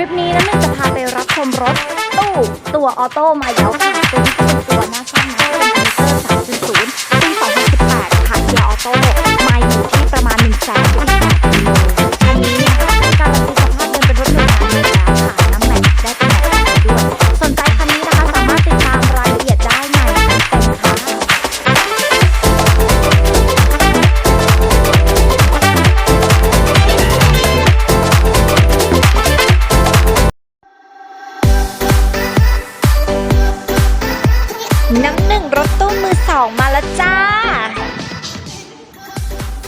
ลิปนี้นะมันจะพาไปรับชมรถตู้ตัวออโต้มาแล้วค่ะตัวนี้เป็นตัวหน้าช่องนะเป็นคอมพิวเตอร์3.0ปี2018ค่ะเกียร์ออโต้มาอยู่ที่ประมาณ1 0 0 0 0แสน 2 มาแล้วจ้า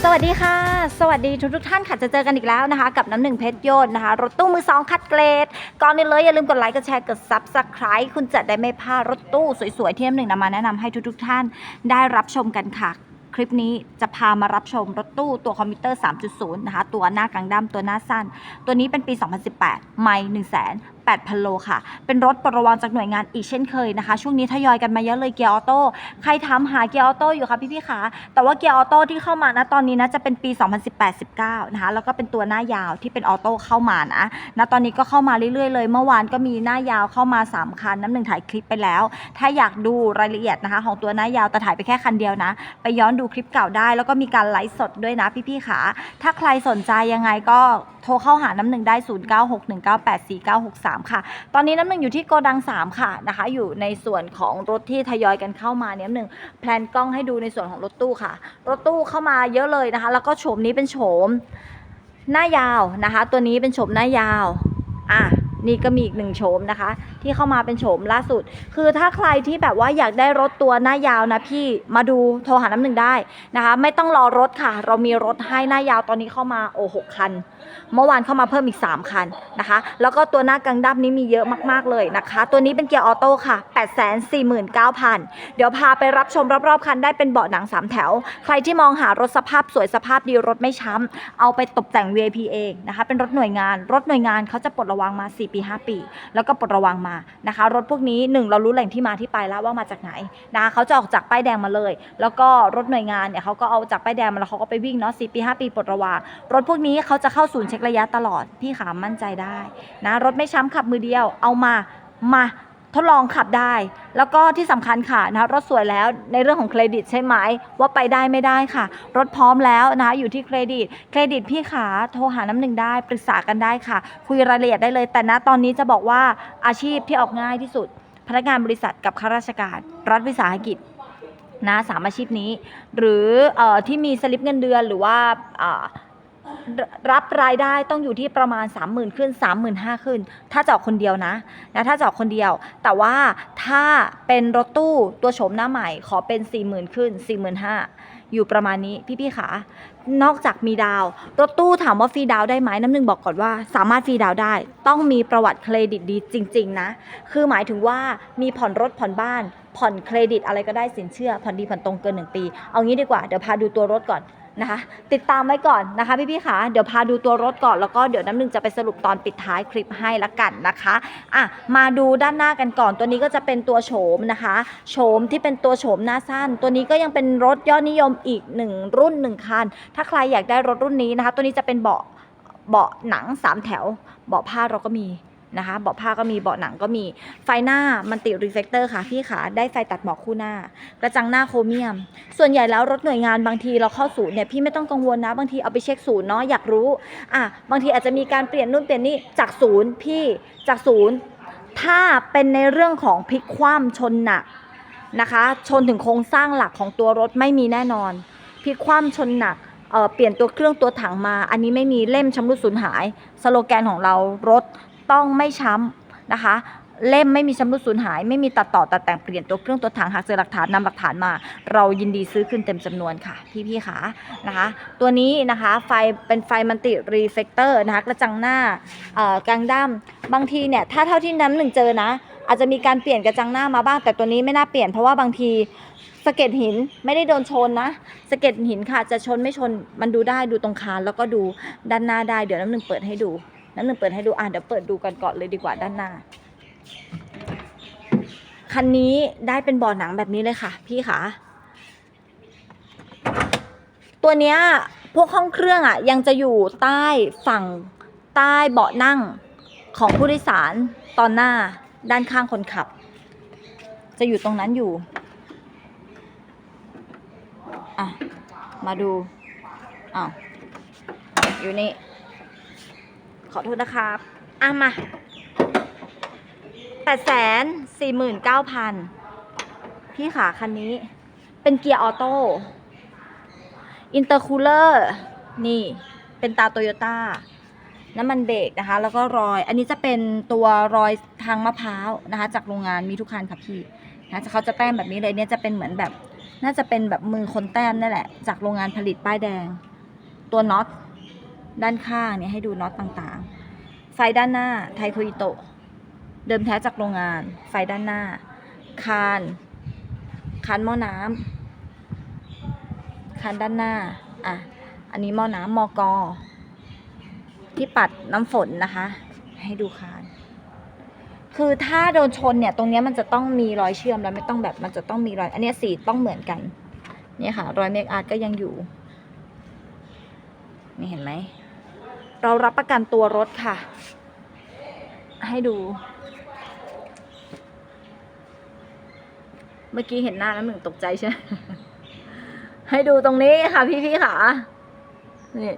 สวัสดีค่ะ สวัสดีทุกทุกท่านค่ะ จะเจอกันอีกแล้วนะคะ กับน้ำหนึ่งเพชรโยนนะคะ รถตู้มือสองคัดเกรด ก่อนนี้เลยอย่าลืมกดไลค์กดแชร์กดซับสไคร b e คุณจะได้ไม่พลาดรถตู้สวยๆ ที่น้ำหนึ่งนำมาแนะนำให้ทุกทุกท่านได้รับชมกันค่ะคลิปนี้จะพามารับชมรถตู้ตัวคอมพิวเตอร์ 3.0 นะคะ ตัวหน้ากลางด้มตัวหน้าสั้น ตัวนี้เป็นปี 2018 ไม่1 8 0 0 0 8,000 โลค่ะ เป็นรถปลดระวางจากหน่วยงานอีกเช่นเคยนะคะ ช่วงนี้ทยอยกันมาเยอะเลยเกียร์ออโต้ ใครถามหาเกียร์ออโต้อยู่คะพี่ๆคะแต่ว่าเกียร์ออโต้ที่เข้ามานะตอนนี้นะจะเป็นปี 2018-19 นะคะ แล้วก็เป็นตัวหน้ายาวที่เป็นออโต้เข้ามานะนะตอนนี้ก็เข้ามาเรื่อยๆเลย เมื่อวานก็มีหน้ายาวเข้ามา 3 คัน น้ำหนึ่งถ่ายคลิปไปแล้ว ถ้าอยากดูรายละเอียดนะคะ ของตัวหน้ายาวแต่ถ่ายไปแค่คันเดียวนะ ไปย้อนดูคลิปเก่าได้ แล้วก็มีการไลฟ์สดด้วยนะพี่ๆคะถ้าใครสนใจยังไงก็โทรเข้าหาน้ำหนึ่งได้ 0961984963ค่ะ ตอนนี้น้ำหนึ่งอยู่ที่โกดัง 3 ค่ะนะคะ อยู่ในส่วนของรถที่ทยอยกันเข้ามาเนี่ยน้ำหนึ่งแพลนกล้องให้ดูในส่วนของรถตู้ค่ะ รถตู้เข้ามาเยอะเลยนะคะ แล้วก็โฉมนี้เป็นโฉมหน้ายาวนะคะ ตัวนี้เป็นโฉมหน้ายาวอะนี่ก็มีอีกหนึ่งโฉมนะคะ ที่เข้ามาเป็นโฉมล่าสุด คือถ้าใครที่แบบว่าอยากได้รถตัวหน้ายาวนะพี่มาดูโทรหาน้ำหนึ่งได้นะคะ ไม่ต้องรอรถค่ะ เรามีรถให้หน้ายาวตอนนี้เข้ามาโอ้หกคัน เมื่อวานเข้ามาเพิ่มอีก 3 คันนะคะ แล้วก็ตัวหน้ากังดับนี้มีเยอะมากๆเลยนะคะ ตัวนี้เป็นเกียร์ออโต้ค่ะ 849,000 เดี๋ยวพาไปรับชมรอบๆคันได้เป็นเบาะหนัง 3 แถว ใครที่มองหารถสภาพสวยสภาพดีรถไม่ช้ำ เอาไปตกแต่ง VIP เองนะคะ เป็นรถหน่วยงาน รถหน่วยงานเขาจะปลดระวังมา 4 ปี 5 ปี แล้วก็ปลดระวังมานะคะ รถพวกนี้หนึ่งเรารู้แหล่งที่มาที่ไปแล้วว่ามาจากไหนนะคะเขาจะออกจากป้ายแดงมาเลย แล้วก็รถหน่วยงานเนี่ยเขาก็เอาจากป้ายแดงมาแล้วเขาก็ไปวิ่งเนาะ4ปี 5 ปีปลดระวางรถพวกนี้เขาจะเข้าศูนย์เช็คระยะตลอด พี่ขามั่นใจได้นะรถไม่ช้ำขับมือเดียว เอามามาทดลองขับได้ แล้วก็ที่สำคัญค่ะนะรถสวยแล้วในเรื่องของเครดิตใช่ไหมว่าไปได้ไม่ได้ค่ะ รถพร้อมแล้วนะคะอยู่ที่เครดิต เครดิตพี่ขาโทรหาน้ำหนึ่งได้ปรึกษากันได้ค่ะ คุยรายละเอียดได้เลย แต่ณตอนนี้จะบอกว่าอาชีพที่ออกง่ายที่สุด พนักงานบริษัทกับข้าราชการรัฐวิสาหกิจนะสามอาชีพนี้ หรืออที่มีสลิปเงินเดือนหรือว่า รับรายได้ต้องอยู่ที่ประมาณ 30,000 ขึ้น 35,000 ขึ้น ถ้าจะออกคนเดียวนะนะถ้าจะออกคนเดียว แต่ว่าถ้าเป็นรถตู้ตัวโฉมหน้าใหม่ขอเป็น 40,000 ขึ้น 45,000 อยู่ประมาณนี้พี่ๆค่ะนอกจากมีดาว รถตู้ถามว่าฟรีดาวได้ไหมน้ำหนึ่งบอกก่อนว่า สามารถฟรีดาวได้ ต้องมีประวัติเครดิตดีจริง ๆ นะ คือหมายถึงว่ามีผ่อนรถผ่อนบ้าน ผ่อนเครดิตอะไรก็ได้สินเชื่อผ่อนดีผ่อนตรงเกิน 1 ปี เอางี้ดีกว่าเดี๋ยวพาดูตัวรถก่อน นะคะติดตามไว้ก่อนนะคะพี่ๆค่ะเดี๋ยวพาดูตัวรถก่อนแล้วก็เดี๋ยวน้ำหนึ่งจะไปสรุปตอนปิดท้ายคลิปให้ละกันนะคะอะมาดูด้านหน้ากันก่อน ตัวนี้ก็จะเป็นตัวโฉมนะคะโฉมที่เป็นตัวโฉมหน้าสั้น ตัวนี้ก็ยังเป็นรถยอดนิยมอีกหนึ่งรุ่นหนึ่งคัน ถ้าใครอยากได้รถรุ่นนี้นะคะ ตัวนี้จะเป็นเบาะเบาะหนังสามแถว เบาะผ้าเราก็มี นะคะเบาะผ้าก็มีเบาะหนังก็มีไฟหน้ามันติรีเฟกเตอร์ค่ะพี่ขาได้ไฟตัดหมอกคู่หน้า กระจังหน้าโครเมียม ส่วนใหญ่แล้วรถหน่วยงานบางทีเราเข้าศูนย์เนี่ยพี่ไม่ต้องกังวลนะบางทีเอาไปเช็คศูนย์เนาะอยากรู้อะบางทีอาจจะมีการเปลี่ยนนู่นเปลี่ยนนี่จากศูนย์พี่จากศูนย์ถ้าเป็นในเรื่องของพลิกคว่ำชนหนักนะคะ ชนถึงโครงสร้างหลักของตัวรถไม่มีแน่นอนพลิกคว่ำชนหนักเเปลี่ยนตัวเครื่องตัวถังมา อันนี้ไม่มีเล่มชำรุดสูญหาย สโลแกนของเรารถ ต้องไม่ช้ำนะคะ เล่มไม่มีชำรุดสูญหาย ไม่มีตัดต่อตัดแต่งเปลี่ยนตัวเครื่องตัวถังหากเจอหลักฐานนำหลักฐานมา เรายินดีซื้อคืนเต็มจำนวนค่ะ พี่ๆค่ะนะคะ ตัวนี้นะคะไฟเป็นไฟมันติรีเฟกเตอร์นะคะกระจังหน้าเอ่อกลางด้ามบางทีเนี่ยถ้าเท่าที่น้ำหนึ่งเจอนะ อาจจะมีการเปลี่ยนกระจังหน้ามาบ้าง แต่ตัวนี้ไม่น่าเปลี่ยนเพราะว่าบางทีสะเก็ดหินไม่ได้โดนชนนะสะเก็ดหินค่ะ จะชนไม่ชนมันดูได้ดูตรงคานแล้วก็ดูด้านหน้าได้ เดี๋ยวน้ำหนึ่งเปิดให้ดู น้ำหนึ่งเปิดให้ดูอะเดี๋ยวเปิดดูกันก่อนเลยดีกว่าด้านหน้า คันนี้ได้เป็นเบาะหนังแบบนี้เลยค่ะ พี่คะตัวเนี้ยพวกห้องเครื่องอะ ยังจะอยู่ใต้ฝั่งใต้เบาะนั่งของผู้โดยสารตอนหน้าด้านข้างคนขับ จะอยู่ตรงนั้นอยู่ อะ มาดูอ้าวอยู่นี่ ขอโทษนะครับอะมาแปดแสนสี่หมื่นเก้าพันพี่ขาคันนี้ เป็นเกียร์ออโต้อินเตอร์คูลเลอร์นี่ เป็นตาโตโยต้าน้ำมันเบรกนะคะ แล้วก็รอย อันนี้จะเป็นตัวรอยทางมะพร้าวนะคะ จากโรงงานมีทุกคันค่ะพี่นะเขาจะแต้มแบบนี้เลยเนี่ยจะเป็นเหมือนแบบ น่าจะเป็นแบบมือคนแต้มนั่นแหละ จากโรงงานผลิตป้ายแดง ตัวน็อต ด้านข้างเนี่ยให้ดูน็อตต่างๆ ไฟด้านหน้าไทโคอิโตะ เดิมแท้จากโรงงาน ไฟด้านหน้า คาน คานหม้อน้ำคานด้านหน้า อะ อันนี้หม้อน้ำมอกอ ที่ปัดน้ำฝนนะคะ ให้ดูคาน คือถ้าโดนชนเนี่ย ตรงเนี้ยมันจะต้องมีรอยเชื่อมแล้วไม่ต้องแบบมันจะต้องมีรอย อันนี้สีต้องเหมือนกัน เนี่ยค่ะ รอยเมคอาร์ตก็ยังอยู่นี่เห็นไหม เรารับประกันตัวรถค่ะ ให้ดู เมื่อกี้เห็นหน้าแล้วหนึ่งตกใจใช่ไหมให้ดูตรงนี้ค่ะพี่ๆค่ะ นี่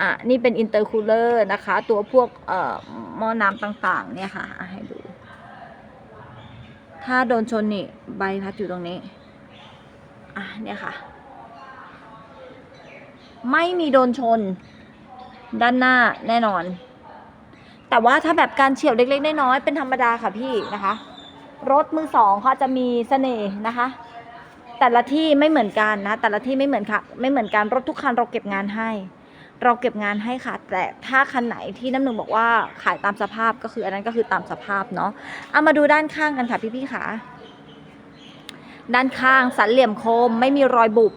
อะนี่เป็นอินเตอร์คูลเลอร์นะคะ ตัวพวกเอ่อหม้อน้ำต่างๆ เนี่ยค่ะ ให้ดู ถ้าโดนชนนี่ใบพัดอยู่ตรงนี้ อะเนี่ยค่ะ ไม่มีโดนชน ด้านหน้าแน่นอน แต่ว่าถ้าแบบการเฉียวเล็กๆน้อยๆเป็นธรรมดาค่ะพี่นะคะ รถมือสองเขาจะมีเสน่ห์นะคะ แต่ละที่ไม่เหมือนกันนะ แต่ละที่ไม่เหมือนค่ะ ไม่เหมือนกันรถทุกคันเราเก็บงานให้ เราเก็บงานให้ค่ะ แต่ถ้าคันไหนที่น้ำหนึ่งบอกว่าขายตามสภาพก็คืออันนั้นก็คือตามสภาพเนาะเอามาดูด้านข้างกันค่ะพี่ๆค่ะด้านข้างสันเหลี่ยมโคมไม่มีรอยบุบ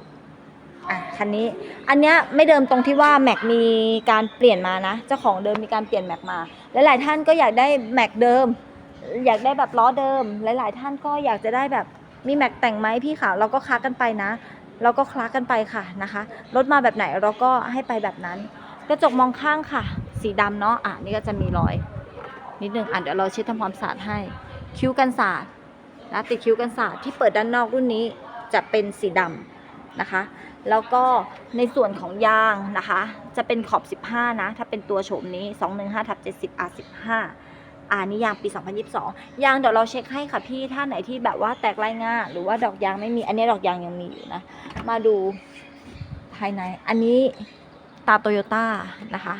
อะคันนี้ อันเนี้ยไม่เดิมตรงที่ว่าแม็กมีการเปลี่ยนมานะ เจ้าของเดิมมีการเปลี่ยนแม็กมาลหลายท่านก็อยากได้แม็กเดิม อยากได้แบบล้อเดิม หลาย ๆ ท่านก็อยากจะได้แบบมีแม็กแต่งไหมพี่ค่ะเราก็คลากันไปนะ เราก็คลากันไปค่ะนะคะรถมาแบบไหนเราก็ให้ไปแบบนั้น กระจกมองข้างค่ะ สีดำเนาะอะนี่ก็จะมีรอย นิดนึงอะเดี๋ยวเราเช็ดทำความสะอาดให้ คิ้วกันสาดนะติดคิ้วกันสาดที่เปิดด้านนอกรุ่นนี้จะเป็นสีดำนะคะ แล้วก็ในส่วนของยางนะคะ จะเป็นขอบ 15 นะ ถ้าเป็นตัวโฉมนี้ 215ทับ70 R15 อ่านี่ยางปี 2022 ยางเดี๋ยวเราเช็คให้ค่ะพี่ถ้าไหนที่แบบว่าแตกลายง่าหรือว่าดอกยางไม่มี อันนี้ดอกยางยังมีอยู่นะ มาดูภายใน อันนี้ตาโตโยต้านะคะ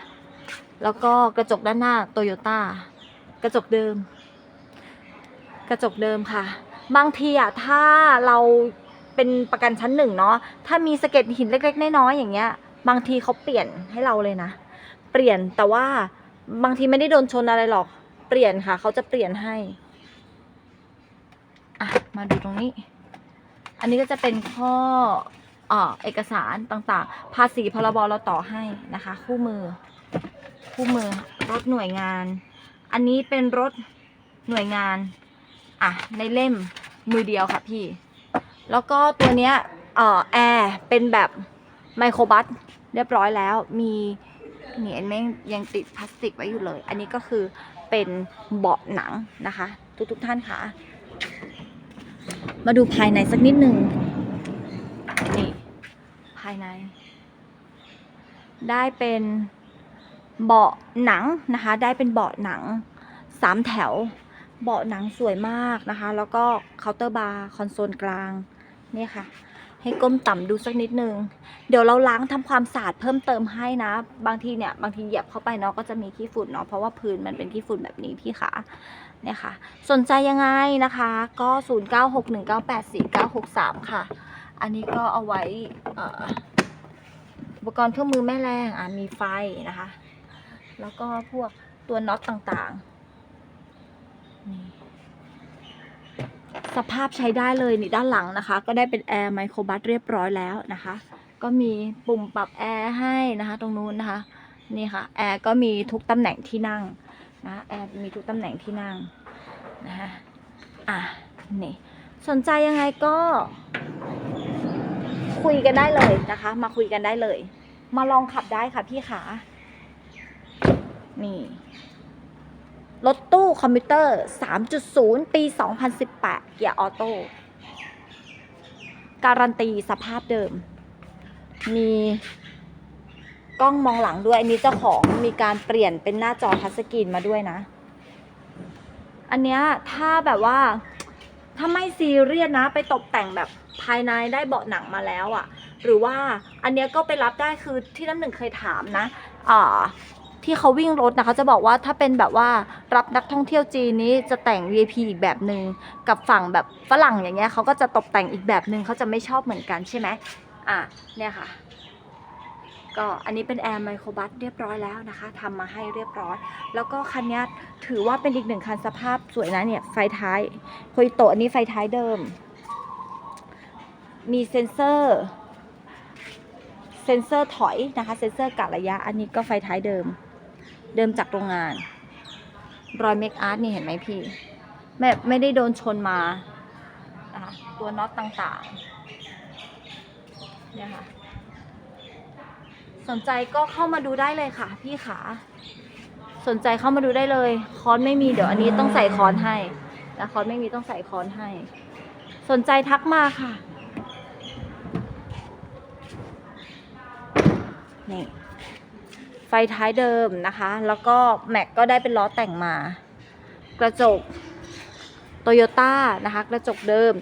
แล้วก็กระจกด้านหน้าโตโยต้ากระจกเดิม กระจกเดิมค่ะ บางทีอะถ้าเรา เป็นประกันชั้นหนึ่งเนาะถ้ามีสะเก็ดหินเล็กๆน้อยๆอย่างเงี้ย บางทีเขาเปลี่ยนให้เราเลยนะ เปลี่ยนแต่ว่าบางทีไม่ได้โดนชนอะไรหรอก เปลี่ยนค่ะ เขาจะเปลี่ยนให้อะมาดูตรงนี้ อันนี้ก็จะเป็นข้อเอ่อเอกสารต่างๆ ภาษีพรบเราต่อให้นะคะ คู่มือ คู่มือรถหน่วยงาน อันนี้เป็นรถหน่วยงาน อะ ในเล่มมือเดียวค่ะพี่ แล้วก็ตัวเนี้ยเอ่อแอร์เป็นแบบไมโครบัสเรียบร้อยแล้วมีนี่อันนี้ยังติดพลาสติกไว้อยู่เลย อันนี้ก็คือเป็นเบาะหนังนะคะ ทุกทุกท่านค่ะ มาดูภายในสักนิดหนึ่งนี่ภายใน ได้เป็นเบาะหนังนะคะ ได้เป็นเบาะหนังสามแถว เบาะหนังสวยมากนะคะ แล้วก็เคาน์เตอร์บาร์คอนโซลกลาง นี่ค่ะ ให้ก้มต่ำดูสักนิดนึง เดี๋ยวเราล้างทำความสะอาดเพิ่มเติมให้นะ บางทีเนี่ยบางทีเหยียบเข้าไปเนาะก็จะมีขี้ฝุ่นเนาะเพราะว่าพื้นมันเป็นขี้ฝุ่นแบบนี้พี่ขาเนี่ยค่ะ สนใจยังไงนะคะ ก็ 0961984963 ค่ะ อันนี้ก็เอาไว้อ่ออุปกรณ์เครื่องมือแม่แรงอะมีไฟนะคะ แล้วก็พวกตัวน็อตต่างๆนี่ สภาพใช้ได้เลยนี่ด้านหลังนะคะ ก็ได้เป็นแอร์ไมโครบัสเรียบร้อยแล้วนะคะ ก็มีปุ่มปรับแอร์ให้นะคะ ตรงนู้นนะคะนี่ค่ะแอร์ก็มีทุกตำแหน่งที่นั่งนะแอร์มีทุกตำแหน่งที่นั่งนะคะอะนี่สนใจยังไงก็ คุยกันได้เลยนะคะ มาคุยกันได้เลย มาลองขับได้ค่ะพี่ขานี่ รถตู้คอมพิวเตอร์ 3.0 ปี 2018 เกียร์ออโต้ การันตีสภาพเดิม มีกล้องมองหลังด้วย อันนี้เจ้าของมีการเปลี่ยนเป็นหน้าจอทัชสกรีนมาด้วยนะ อันเนี้ยถ้าแบบว่า ถ้าไม่ซีเรียสนะ ไปตกแต่งแบบภายในได้เบาะหนังมาแล้วอะ่ะ หรือว่าอันเนี้ยก็ไปรับได้คือที่น้ำหนึ่งเคยถามนะอ่า ที่เขาวิ่งรถนะคะจะบอกว่าถ้าเป็นแบบว่ารับนักท่องเที่ยวจีนนี้จะแต่ง VIP อีกแบบหนึ่งกับฝั่งแบบฝรั่งอย่างเงี้ยเขาก็จะตกแต่งอีกแบบหนึ่งเขาจะไม่ชอบเหมือนกันใช่ไหมอะเนี่ยค่ะ ก็อันนี้เป็นแอร์ไมโครบัสเรียบร้อยแล้วนะคะทำมาให้เรียบร้อย แล้วก็คันนี้ถือว่าเป็นอีกหนึ่งคันสภาพสวยนะเนี่ยไฟท้ายโคยโตอันนี้ไฟท้ายเดิม มีเซ็นเซอร์เซ็นเซอร์ถอยนะคะ เซ็นเซอร์กะระยะ อันนี้ก็ไฟท้ายเดิม เดิมจากโรงงาน รอยเมคอาร์ตนี่เห็นไหมพี่ไม่ไม่ได้โดนชนมานะคะตัวน็อตต่างๆเนี่ยค่ะสนใจก็เข้ามาดูได้เลยค่ะ พี่ขา สนใจเข้ามาดูได้เลยคอนไม่มีเดี๋ยวอันนี้ต้องใส่คอนให้นะคอนไม่มีต้องใส่คอนให้ สนใจทักมาค่ะนี่ ไฟท้ายเดิมนะคะ แล้วก็แม็กก็ได้เป็นล้อแต่งมา กระจกโตโยต้านะคะ กระจกเดิม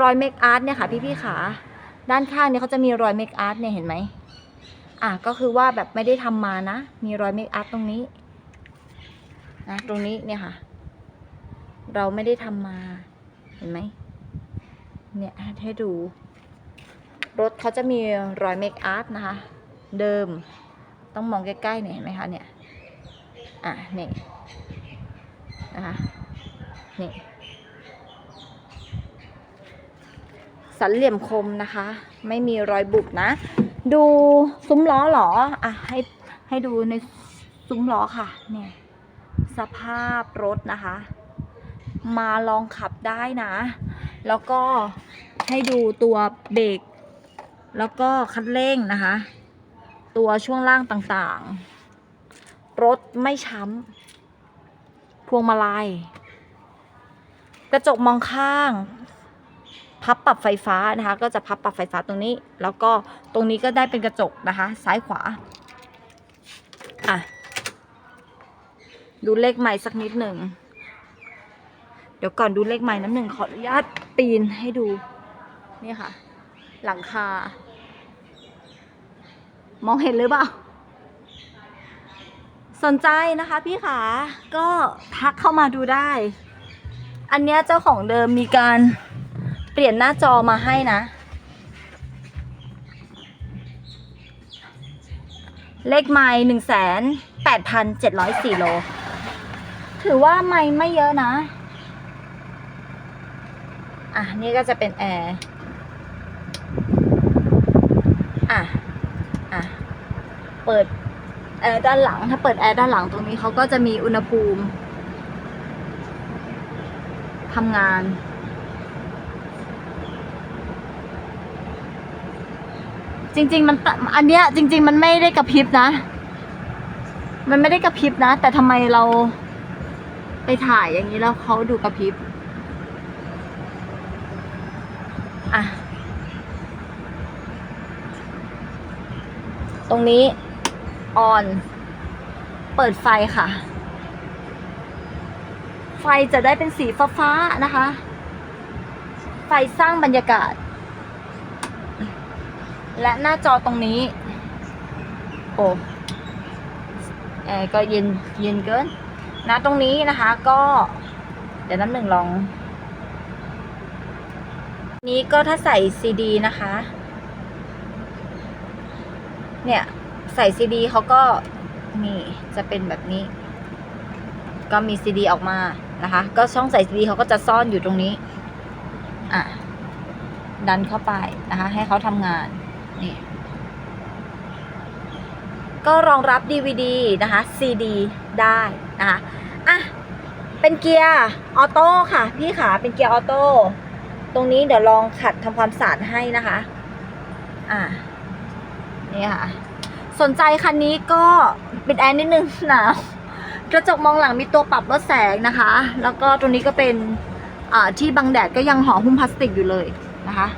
รอยเมคอาร์ตเนี่ยค่ะพี่ๆขาด้านข้างเนี่ยเขาจะมีรอยเมคอาร์ตเนี่ยเห็นไหมอะก็คือว่าแบบไม่ได้ทำมานะ มีรอยเมคอาร์ตตรงนี้นะตรงนี้เนี่ยค่ะ เราไม่ได้ทำมาเห็นไหมเนี่ยให้ดู รถเขาจะมีรอยเมคอาร์ตนะคะ เดิม ต้องมองใกล้ๆเนี่ยเห็นไหมคะเนี่ย อะนี่นะคะนี่สันเหลี่ยมคมนะคะ ไม่มีรอยบุบนะ ดูซุ้มล้อเหรอ อะให้ให้ดูในซุ้มล้อค่ะ เนี่ย สภาพรถนะคะ มาลองขับได้นะ แล้วก็ให้ดูตัวเบรกแล้วก็คันเร่งนะคะ ตัวช่วงล่างต่างๆ รถไม่ช้ำ พวงมาลัย กระจกมองข้าง พับปรับไฟฟ้านะคะ ก็จะพับปรับไฟฟ้าตรงนี้ แล้วก็ตรงนี้ก็ได้เป็นกระจกนะคะ ซ้ายขวา อะ ดูเลขใหม่สักนิดหนึ่ง เดี๋ยวก่อนดูเลขใหม่น้ำหนึ่งขออนุญาตปีนให้ดู นี่ค่ะ หลังคา มองเห็นหรือเปล่า สนใจนะคะพี่ขา ก็ทักเข้ามาดูได้ อันเนี้ยเจ้าของเดิมมีการเปลี่ยนหน้าจอมาให้นะ เลขไม้หนึ่งแสนแปดพันเจ็ดร้อยสี่โล ถือว่าไม่ไม่เยอะนะ อะ นี่ก็จะเป็นแอร์ อะ อะ เปิดแอร์ด้านหลัง ถ้าเปิดแอร์ด้านหลังตรงนี้เขาก็จะมีอุณหภูมิทำงาน จริง ๆ มันอันเนี้ยจริง ๆ มันไม่ได้กระพริบนะ มันไม่ได้กระพริบนะ แต่ทำไมเราไปถ่ายอย่างนี้แล้วเขาดูกระพริบอะตรงนี้ ออน เปิดไฟค่ะ ไฟจะได้เป็นสีฟ้าๆนะคะ ไฟสร้างบรรยากาศ และหน้าจอตรงนี้ โอ้แอร์ก็เย็นเย็นเกิน นะตรงนี้นะคะ ก็ เดี๋ยวน้ำหนึ่งลอง นี้ก็ถ้าใส่ซีดีนะคะ เนี่ย ใส่ซีดีเขาก็นี่จะเป็นแบบนี้ ก็มีซีดีออกมานะคะ ก็ช่องใส่ซีดีเขาก็จะซ่อนอยู่ตรงนี้ อะ ดันเข้าไปนะคะ ให้เขาทำงาน นี่ ก็รองรับ DVD นะคะ CD ได้นะคะ อะ เป็นเกียร์ออโต้ค่ะ พี่ขาเป็นเกียร์ออโต้ตรงนี้เดี๋ยวลองขัดทำความสะอาดให้นะคะ อะ นี่ค่ะ สนใจคันนี้ก็ปิดแอร์นิดนึงหนาวกระจกมองหลังมีตัวปรับลดแสงนะคะ แล้วก็ตรงนี้ก็เป็นที่บังแดดก็ยังห่อหุ้มพลาสติกอยู่เลยนะคะ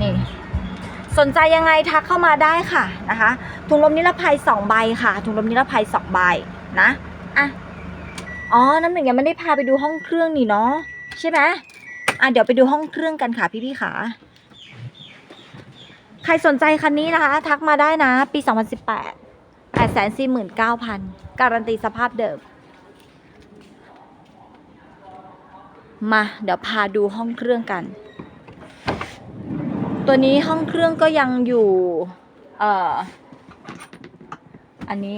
นี่ สนใจยังไงทักเข้ามาได้ค่ะนะคะ ถุงลมนิรภัย2ใบค่ะ ถุงลมนิรภัย2ใบนะอะอ๋อ น้ำหนึ่งยังไม่ได้พาไปดูห้องเครื่องนี่เนาะใช่ไหมอะเดี๋ยวไปดูห้องเครื่องกันค่ะพี่ๆค่ะ ใครสนใจคันนี้นะคะ ทักมาได้นะ ปี 2018 849,000 การันตีสภาพเดิม มา เดี๋ยวพาดูห้องเครื่องกัน ตัวนี้ห้องเครื่องก็ยังอยู่ เอ่อ อันนี้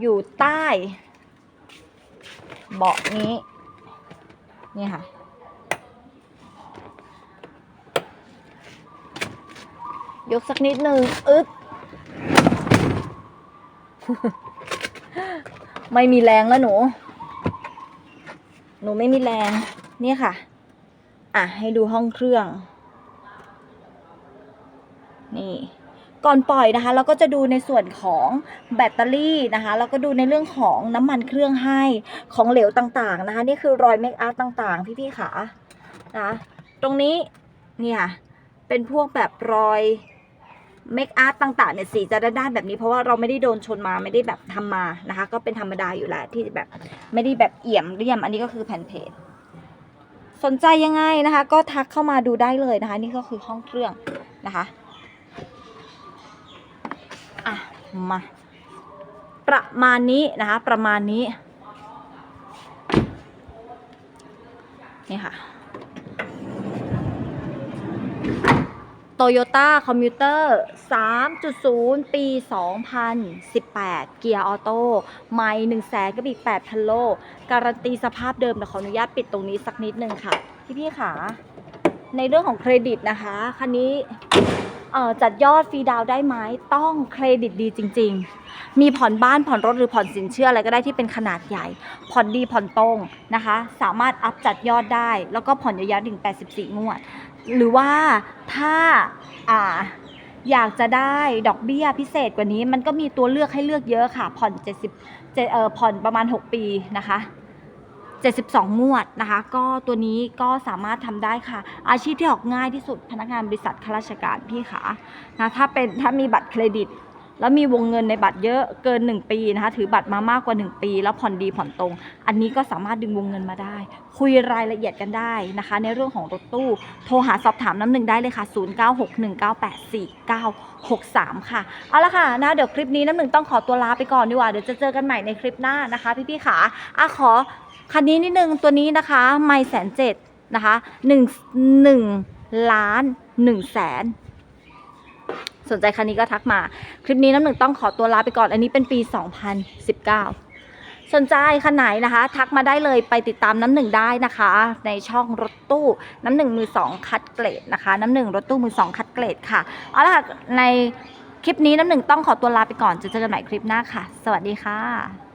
อยู่ใต้ เบาะนี้ นี่ค่ะ ยกสักนิดหนึ่งอึ๊บไม่มีแรงแล้วหนู หนูไม่มีแรง เนี่ยค่ะ อะ ให้ดูห้องเครื่อง นี่ ก่อนปล่อยนะคะ เราก็จะดูในส่วนของแบตเตอรี่นะคะ แล้วก็ดูในเรื่องของน้ำมันเครื่องให้ ของเหลวต่างๆนะคะ นี่คือรอยเมคอัพต่างๆ พี่ๆค่ะนะ ตรงนี้เนี่ยเป็นพวกแบบรอย เมคอัพต่างๆเนี่ยสีจะด้านๆแบบนี้เพราะว่าเราไม่ได้โดนชนมาไม่ได้แบบทำมานะคะ ก็เป็นธรรมดาอยู่แล้วที่แบบไม่ได้แบบเอี่ยมเรียม อันนี้ก็คือแผ่นเพจสนใจยังไงนะคะ ก็ทักเข้ามาดูได้เลยนะคะ นี่ก็คือห้องเครื่องนะคะอะมาประมาณนี้นะคะ ประมาณนี้นี่ค่ะ โตโยต้าคอมพิวเตอร์3.0 ปี 2018 เกียร์ออโต้ไม่หนึ่งแสนกับอีก8,000 โล การันตีสภาพเดิมแต่ขออนุญาตปิดตรงนี้สักนิดนึงค่ะ พี่พี่ขาในเรื่องของเครดิตนะคะ คันนี้ จัดยอดฟรีดาวได้ไหมต้องเครดิตดีจริง ๆ มีผ่อนบ้านผ่อนรถหรือผ่อนสินเชื่ออะไรก็ได้ที่เป็นขนาดใหญ่ ผ่อนดีผ่อนตรงนะคะ สามารถอัพจัดยอดได้ แล้วก็ผ่อนยาวๆถึง 84 งวด หรือว่าถ้าอ่าอยากจะได้ดอกเบี้ยพิเศษกว่านี้ มันก็มีตัวเลือกให้เลือกเยอะค่ะ ผ่อน 70เอ่อผ่อนประมาณ 6 ปีนะคะ 72 งวดนะคะ ก็ตัวนี้ก็สามารถทำได้ค่ะ อาชีพที่ออกง่ายที่สุดพนักงานบริษัทข้าราชการพี่ขานะถ้าเป็นถ้ามีบัตรเครดิต แล้วมีวงเงินในบัตรเยอะเกิน 1 ปีนะคะ ถือบัตรมามากกว่า 1 ปี แล้วผ่อนดีผ่อนตรง อันนี้ก็สามารถดึงวงเงินมาได้ คุยรายละเอียดกันได้นะคะ ในเรื่องของรถตู้ โทรหาสอบถามน้ำหนึ่งได้เลยค่ะ 0961984963 ค่ะ เอาละค่ะนะเดี๋ยวคลิปนี้น้ำหนึ่งต้องขอตัวลาไปก่อนดีกว่าเดี๋ยวจะเจอกันใหม่ในคลิปหน้านะคะ พี่ๆขาอะขอ คันนี้นิดนึงตัวนี้นะคะไม่แสนเจ็ดนะคะหนึ่งหนึ่งล้านหนึ่งแสนสนใจคันนี้ก็ทักมา คลิปนี้น้ำหนึ่งต้องขอตัวลาไปก่อน อันนี้เป็นปี 2019 สนใจคันไหนนะคะ ทักมาได้เลยไปติดตามน้ำหนึ่งได้นะคะ ในช่องรถตู้น้ำหนึ่งมือสองคัดเกรดนะคะ น้ำหนึ่งรถตู้มือสองคัดเกรดค่ะ เอาละค่ะในคลิปนี้น้ำหนึ่งต้องขอตัวลาไปก่อนจะเจอกันใหม่คลิปหน้าค่ะ สวัสดีค่ะ